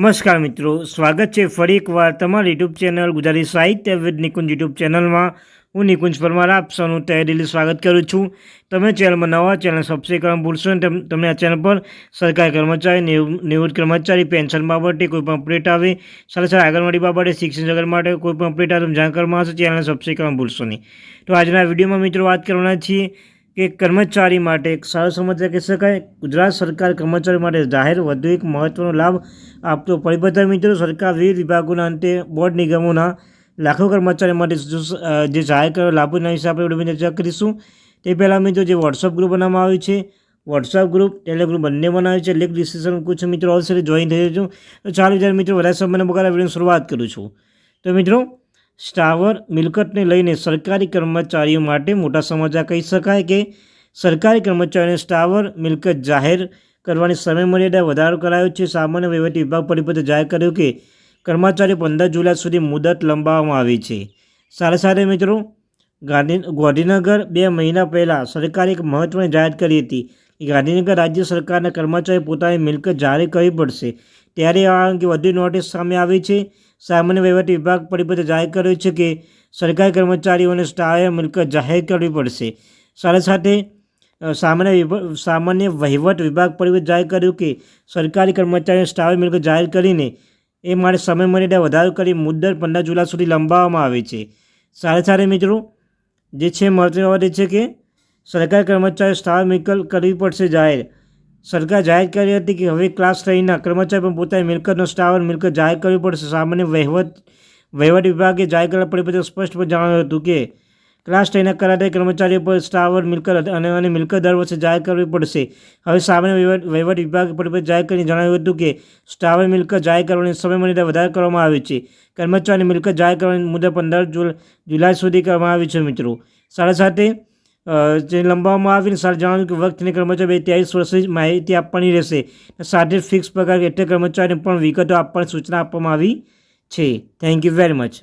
નમસ્કાર મિત્રો, સ્વાગત છે ફરી એકવાર તમારી યુટ્યુબ ચેનલ ગુજરાતી સાહિત્ય વિદ નિકુંજ યુટ્યુબ ચેનલમાં. હું નિકુંજ પરમાર, આપ સૌનું તહેદિલી સ્વાગત કરું છું. તમે ચેનલમાં નવા, ચેનલ સબસ્ક્રાઈબ કરવાનું ભૂલશો નહીં. તેમ- તમને આ ચેનલ પર સરકારી કર્મચારી, નિવ- નિવૃત્ત કર્મચારી, પેન્શન બાબતે કોઈ પણ અપડેટ આવે, સાથે સાથે આંગણવાડી બાબતે, શિક્ષણ જગત માટે કોઈ પણ અપડેટ આવે, તમે જાણ કરવામાં આવશે ચેનલને સબસ્ક્રાઈબ કરવાનું ભૂલશો નહીં. તો આજના વિડીયોમાં મિત્રો વાત કરવાના છીએ કે કર્મચારી માટે એક સારો સમાચાર કહી શકાય. ગુજરાત સરકાર કર્મચારી માટે જાહેર વધુ એક મહત્વનો લાભ આપતો પરિબદ્ધ મિત્રો, સરકાર વિવિધ વિભાગોના અંતે બોર્ડ નિગમોના લાખો કર્મચારી માટે જો- જાહેર કરેલો લાભોના વિશે આપણે ચર્ચા કરીશું. તે પહેલાં મિત્રો, જે વોટ્સઅપ ગ્રુપ બનાવવામાં આવ્યું છે. વોટ્સઅપ ગ્રુપ ટેલિગ્રુપ બંને બનાવ્યું છે. લિંક ડિસ્ક્રિપ્શન કુછ મિત્રો સાથે જોઈન થઈ જજો. તો ચાલો, જ્યારે મિત્રો, વધારે સમયને બગાડે વીડિયો શરૂઆત કરું છું. તો મિત્રો સ્ટાવર મિલકતને લઈને સરકારી કર્મચારીઓ માટે મોટા સમાચાર કહી શકાય કે સરકારી કર્મચારીઓને સ્ટાવર મિલકત જાહેર કરવાની સમય મર્યાદા વધારો કરાયો છે. સામાન્ય વહીવટી વિભાગ પરિપત્ર જાહેર કર્યું કે કર્મચારીઓ પંદર જુલાઈ સુધી મુદત લંબાવવામાં આવી છે. સાથે સાથે મિત્રો, ગાંધી, ગાંધીનગર બે મહિના પહેલાં સરકારે એક મહત્ત્વની જાહેરાત કરી હતી. ગાંધીનગર રાજ્ય સરકારના કર્મચારી પોતાની મિલકત જાહેર કરવી પડશે. ત્યારે આ અંગે વધુ નોટિસ સામે આવી છે. સામાન્ય વહીવટી વિભાગ પરિપત્ર જાહેર કર્યો છે કે સરકારી કર્મચારીઓને સ્ટારે મિલકત જાહેર કરવી પડશે. સાથે સાથે સામાન્ય સામાન્ય વહીવટ વિભાગ પરિપત્ર જાહેર કર્યું કે સરકારી કર્મચારીઓને સ્ટાફ મિલકત જાહેર કરીને એ માટે સમય મર્યાદા વધારો કરી મુદ્દત પંદર જુલાઈ સુધી લંબાવવામાં આવે છે. સાથે સાથે મિત્રો, જે છે, મહત્વની બાબત છે કે સરકારી કર્મચારીઓ સ્ટાર મિલકત કરવી પડશે જાહેર. સરકાર જાહેર કરી હતી કે હવે ક્લાસ થઈના કર્મચારી પણ પોતાની મિલકતનો સ્ટાવર મિલકત જાહેર કરવી પડશે. સામાન્ય વહીવટ વહીવટ વિભાગે જાહેર કરવા કરેલા સ્પષ્ટ પણ જણાવ્યું હતું કે ક્લાસ થ્રીના કરાટે કર્મચારીઓ પર સ્ટાવર મિલકત અને અને મિલકત દર વર્ષે જાહેર કરવી પડશે. હવે સામાન્ય વહીવટ વિભાગે પરિપત્ર જાહેર કરીને જણાવ્યું હતું કે સ્ટાવર મિલકત જાહેર કરવાની સમય મર્યાદા વધારે કરવામાં આવી છે. કર્મચારીની મિલકત જાહેર કરવાની મુદ્દા પંદર જુલ, જુલાઈ સુધી કરવામાં આવી છે મિત્રો. સાથે સાથે જે લંબાવવામાં આવીને સાથે જણાવ્યું કે વખતની કર્મચારી બે ત્યાવીસ વર્ષની માહિતી આપવાની રહેશે. સાથે ફિક્સ પગાર એટલે કર્મચારીને પણ વિગતો આપવાની સૂચના આપવામાં આવી છે. Thank you very much